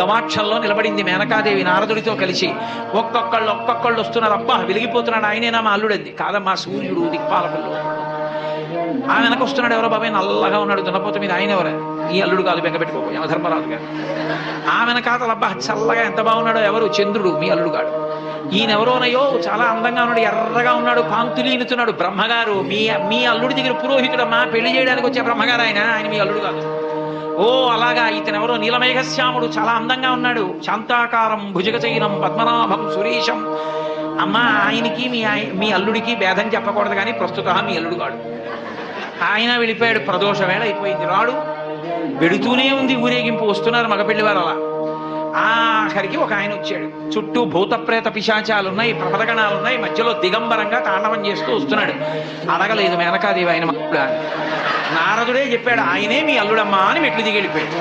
గవాక్షంలో నిలబడింది మేనకాదేవి నారదుడితో కలిసి. ఒక్కొక్కళ్ళు ఒక్కొక్కళ్ళు వస్తున్నారు. అబ్బా వెలిగిపోతున్నాడు. ఆయనేనా మా అల్లుడంది కాదమ్మా సూర్యుడు దిక్పాలకుల్లో ఆ వెనక వస్తున్నాడు ఎవరో బాబాయ్ నల్లగా ఉన్నాడు. దున్నపోత మీద ఆయన ఎవరు? ఈ అల్లుడు కాదు బెంగపెట్టుకోకు. యమధర్మరాజు గారు. ఆ వెనకాతలు అబ్బా చల్లగా ఎంత బాగున్నాడో ఎవరు? చంద్రుడు మీ అల్లుడు గాడు. ఈయనెవరోనయో చాలా అందంగా ఉన్నాడు ఎర్రగా ఉన్నాడు కాంతులీనుతున్నాడు బ్రహ్మగారు మీ మీ అల్లుడి దగ్గర పురోహితుడమ్మా పెళ్ళి చేయడానికి వచ్చే బ్రహ్మగారు ఆయన. ఆయన మీ అల్లుడు కాదు. ఓ అలాగా. ఇతనెవరో నీలమేఘశ్యాముడు చాలా అందంగా ఉన్నాడు. శాంతాకారం భుజగచైనం పద్మనాభం సురేశం. అమ్మ ఆయనకి మీ మీ అల్లుడికి భేదం చెప్పకూడదు కానీ ప్రస్తుత మీ అల్లుడు కాడు. ఆయన వెళ్ళిపోయాడు. ప్రదోష వేళ అయిపోయింది. రాడు. వెడుతూనే ఉంది ఊరేగింపు. వస్తున్నారు మగపెళ్ళి వారు అలా. ఆఖరికి ఒక ఆయన వచ్చాడు. చుట్టూ భూతప్రేత పిశాచాలు ఉన్నాయి ప్రపదగణాలు ఉన్నాయి మధ్యలో దిగంబరంగా తాండవం చేస్తూ వస్తున్నాడు. అడగలేదు మేనకాదేవి ఆయన మగుడా నారదుడే చెప్పాడు ఆయనే మీ అల్లుడమ్మా అని మెట్లు దిగి వెళ్ళిపోయాడు.